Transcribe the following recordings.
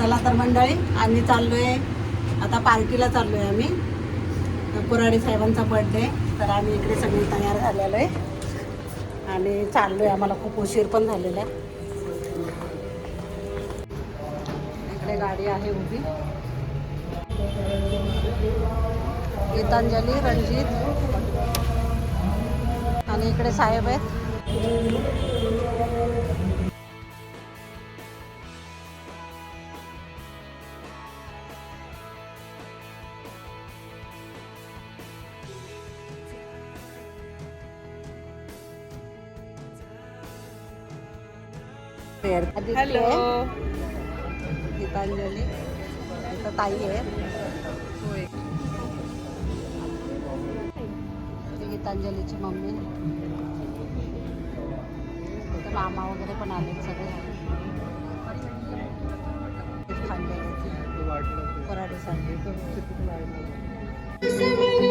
चला तर मंडळी आम्ही चाललोय आता पार्टीला चाललोय आम्ही. कुराडे साहेबांचा बर्थडे तर आम्ही इकडे सगळी तयार झालेलो आहे. आणि चाललोय आम्हाला खूप उशीर पण झालेला आहे. इकडे गाडी आहे उभी. गीतांजली रणजित. आणि इकडे साहेब आहेत. हॅलो. गीतांजली. इथं ताई आहे ती गीतांजलीची मम्मी. इथं मामा वगैरे पण आले सगळे. पराडे मी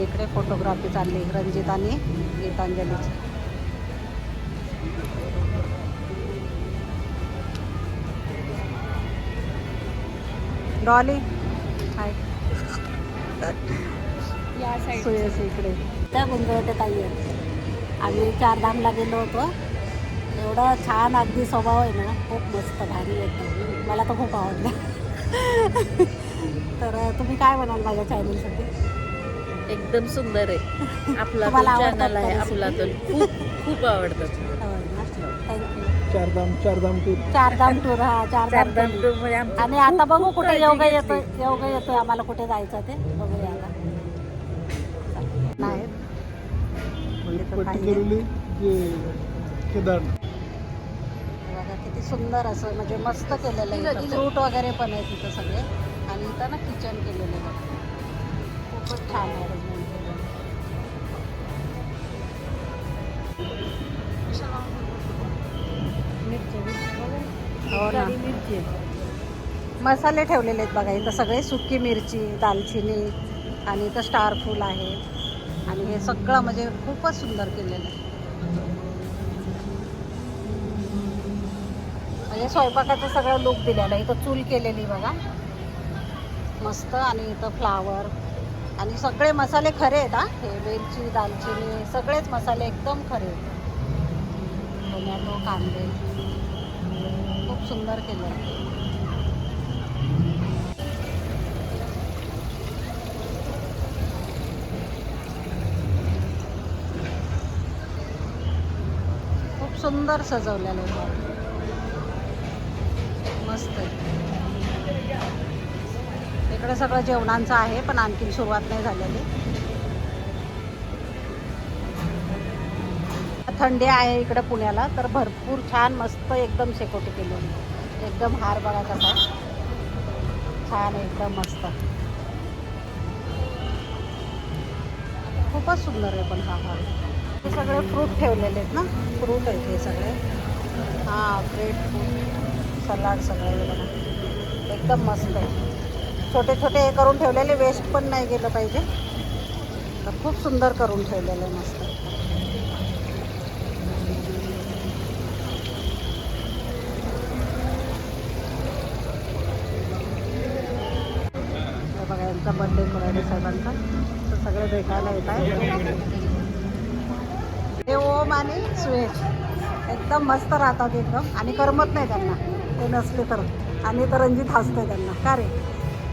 आणि इकडे फोटोग्राफी चालली रंजित आणि गीतांजलीची. डॉली हाय या साईड इकडे. त्या गुंजवते ताई. आम्ही चारधामला गेलो होतो. एवढा छान अगदी स्वभाव आहे ना खूप मस्त भारी येतो मला तर खूप आवडलं. तर तुम्ही काय म्हणाल माझ्या चॅनलसाठी एकदम सुंदर आहे. आपला चॅनल आहे आपला तो खूप खूप आवडतात. Thank you Chardham Chardham tour Chardham tour हा चारधाम टूर आमची आणि आता बघू कुठे योगा. येतोय योगा येतोय आम्हाला कुठे जायचं ते बघूया आता. नाही. इथं ताई आहे. पर्टिक्युलरली जे केदारनाथ बघा किती सुंदर असं म्हणजे मस्त केलेलं आहे फ्रूट वगैरे पण आहे तिथं सगळे. आणि इथं ना किचन केलेलं आहे. बघा. खूपच छान आहे. हो ना. मसाले ठेवलेले आहेत बघा इथं सगळे सुकी मिरची दालचिनी आणि इथं स्टार फूल आहे. आणि हे सगळं म्हणजे खूपच सुंदर केलेलं आहे. म्हणजे स्वयंपाकाचं सगळं लुक दिलेलं आहे. इथं चूल केलेली बघा. मस्त. आणि इथं फ्लावर आणि सगळे मसाले खरे आहेत हा? हे वेलची दालचिनी सगळेच मसाले एकदम खरे आहेत. टोमॅटो कांदे. खूप सुंदर केलं. आहे खूप सुंदर सजवलेलं आहे. सगळं सगळं जेवणांचं आहे पण आणखीन सुरुवात नाही झालेली. थंडी आहे इकडं पुण्याला तर भरपूर छान मस्त एकदम शेकोटी केलेली. एकदम हार बघा कसा छान एकदम मस्त. खूपच सुंदर आहे पण हा हार. हे सगळे फ्रूट ठेवलेले आहेत ना? फ्रूट आहेत हे सगळे. हां ब्रेड फ्रूट सलाड सगळे बघा. एकदम मस्त आहे. छोटे छोटे हे करून ठेवलेले वेस्ट पण नाही गेलं पाहिजे. तर खूप सुंदर करून ठेवलेलं आहे मस्त. बघा यांचा बर्थडे करायला साहेबांचा. तर सगळे भेटायला येत आहे हे ओम आणि सुयश एकदम मस्त राहतात एकदम. आणि करमत नाही त्यांना. ते नसले तर. आणि तर रंजित हसतोय त्यांना. का रे?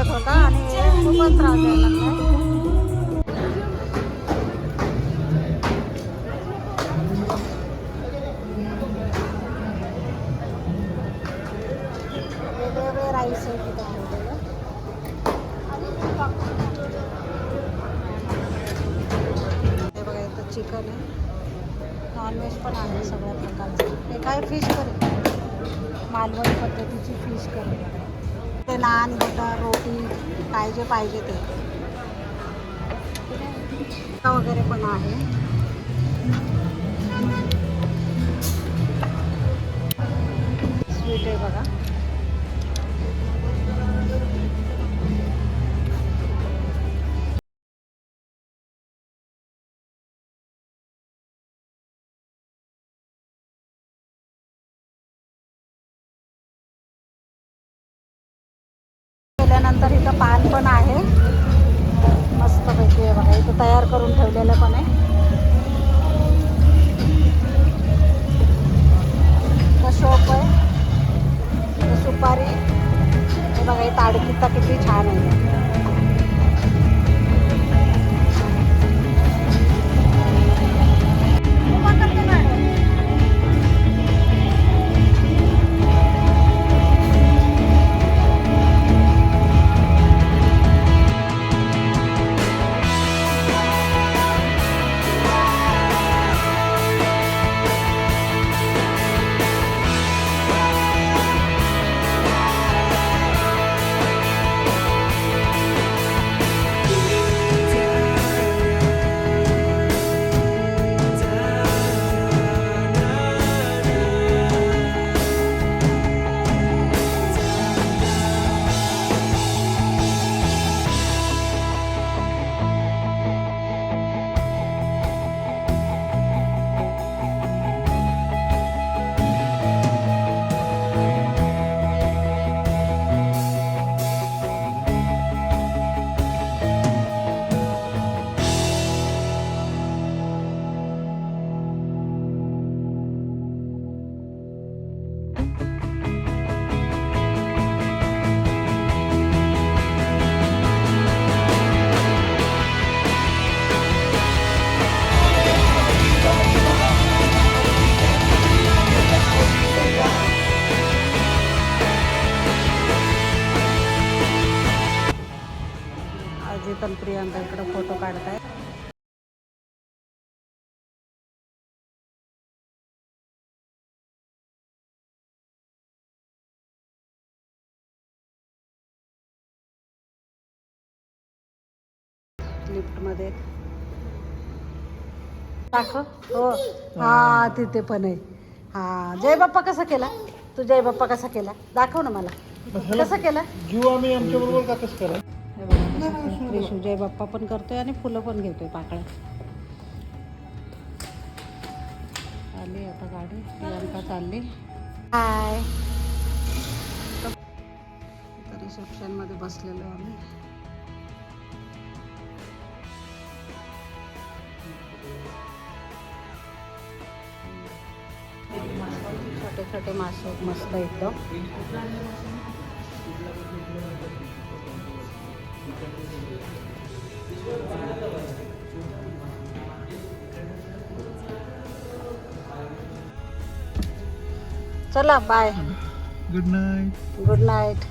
केक होता आणि खूपच त्रास द्यायला लागला. चिकन आहे. नॉनव्हेज पण आहे सगळ्या प्रकारचं. हे काय फिश करी? मालवणी पद्धतीची फिश करी. ते नान बटर रोटी काय जे पाहिजे ते. वगैरे पण आहे आहे. झाल्यानंतर इथं पान पण आहे. मस्त पैकी आहे बघा इथं तयार करून ठेवलेलं पण आहे. इथं शोप आहे. सुपारी. हे बघा इथं तर किती छान आहे. लिफ्टमध्ये दाखव. हो. हा. तिथे पण आहे. हा जय बाप्पा कसा केला? तू जय बाप्पा कसा केला? दाखव ना मला. कसं केलं? घेऊ आम्ही आमच्या बरोबर का कसं करा? शिवजय बाप्पा पण करतोय आणि फुलं पण घेतोय पाकळ्या. आली आता गाडी. प्रियांका चालली. हाय. रिसेप्शनमध्ये बसलेलो आम्ही. छोटे छोटे मासे मस्त एकदम चला bye good night good night